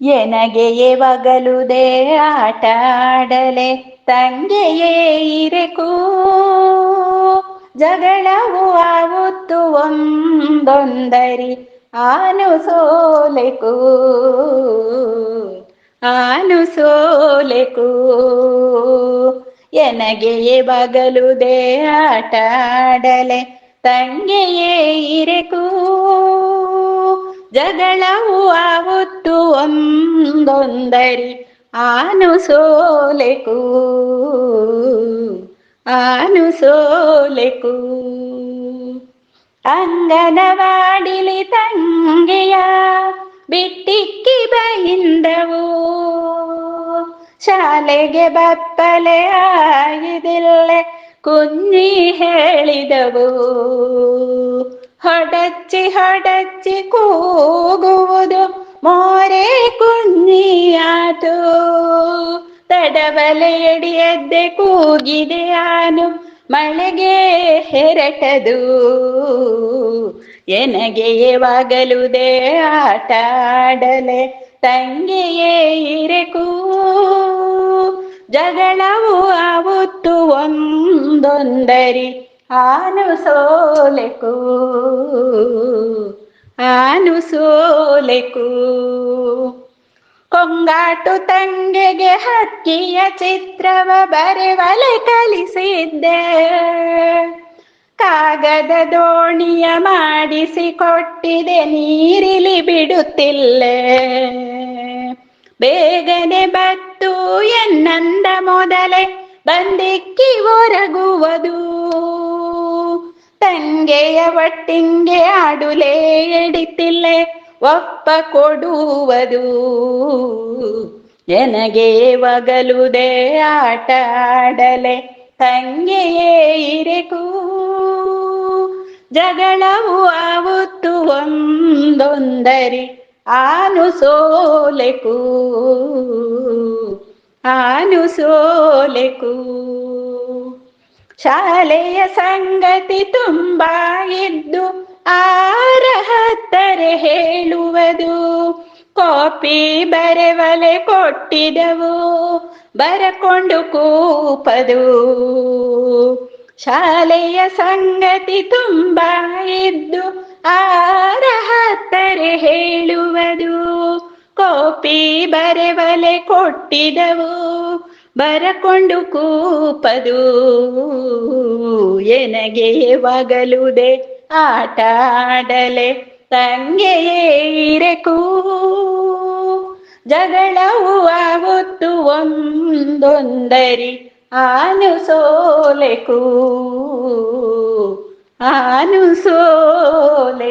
ಎನಗೆ ಯಾವಾಗಲುದೇ ಆಟ ಆಡಲೆ ತಂಗೆಯೇ ಇರೆಕು. ಜಗಳವು ಆವತ್ತು ಒಂದೊಂದರಿ, ಆನು ಸೋಲೆಕು. ಆನು ಸೋಲೆಕು. ಎನಗೆ ಬಗಲುದೇ ಆಟ ಆಡಲೆ ತಂಗೆಯೇ ಇರೆಕು. ಜಗಳವು ಆವತ್ತು ബന്ധരി ആനുസോലേക്കു? ആനുസോലേക്കു. അങ്കനവാടിലി തങ്ങിയ വിട്ടിക്ക് ബഹിന്ദവോ ശാലെ ബപ്പല ആയതില്ലേ കുഞ്ഞി ഹേളിതവോ. ഹൊടച്ച് ഹൊടച്ച് കൂകുവതും മോരെ കുഞ്ഞു ತಡಬಲೆ ಎದ್ದೆ ಕೂಗಿದೆ ಆನು, ಮಳೆಗೆ ಹೆರಟದು. ಎನಗೆ ಯಾವಾಗಲುದೇ ಆಟ ಆಡಲೆ ತಂಗೆಯೇ ಇರೆಕು. ಜಗಳವು ಆವತ್ತು ಒಂದೊಂದರಿ ಆನು ಸೋಲೆಕು. ಆನು ಸೋಲೆಕು. ಕೊಂಗಾಟು ತಂಗೆಗೆ ಹಕ್ಕಿಯ ಚಿತ್ರವ ಬರೆವಲೆ ಕಲಿಸಿದ್ದೆ. ಕಾಗದ ದೋಣಿಯ ಮಾಡಿಸಿ ಕೊಟ್ಟಿದೆ, ನೀರಿಲಿ ಬಿಡುತ್ತಿಲ್ಲ. ಬೇಗನೆ ಬತ್ತು ಎನ್ನಂದ ಮೊದಲೇ ಬಂದಿಕ್ಕಿ ಹೊರಗುವುದು ತಂಗೆಯ ಒಟ್ಟಿಂಗೆ ಆಡುಲೇ ಎಡಿತಿಲ್ಲೆ. ಒಪ್ಪ ಕೊಡುವುದು. ನನಗೆ ಒಗಲುದೆ ಆಟ ಆಡಲೆ ತಂಗೆಯೇ ಇರೆಕು. ಜಗಳವು ಆವತ್ತು ಒಂದೊಂದರಿ ಆನು ಸೋಲೆಕು. ಆನು ಸೋಲೆಕು. ಶಾಲೆಯ ಸಂಗತಿ ತುಂಬಾ ಇದ್ದು ಆರ ಹತ್ತರೆ ಹೇಳುವುದು. ಕಾಪಿ ಬರೆವಲೆ ಕೊಟ್ಟಿದವು. ಬರಕೊಂಡು ಕೂಪದು. ಶಾಲೆಯ ಸಂಗತಿ ತುಂಬಾ ಇದ್ದು ಆರ ಹತ್ತರೆ ಹೇಳುವುದು. ಕಾಪಿ ಬರೆವಲೆ ಕೊಟ್ಟಿದವು. ಬರಕೊಂಡು ಕೂಪದು. ಎನಗೆ ಯಾವಾಗಲುದೇ ಆಟ ಆಡಲೆ ತಂಗೆಯೇ ಇರೆಕು. ಜಗಳವು ಆಗುತ್ತು ಒಂದೊಂದರಿ ಆನು ಸೋಲೆಕೂ ಆನು ಸೋಲೆಕು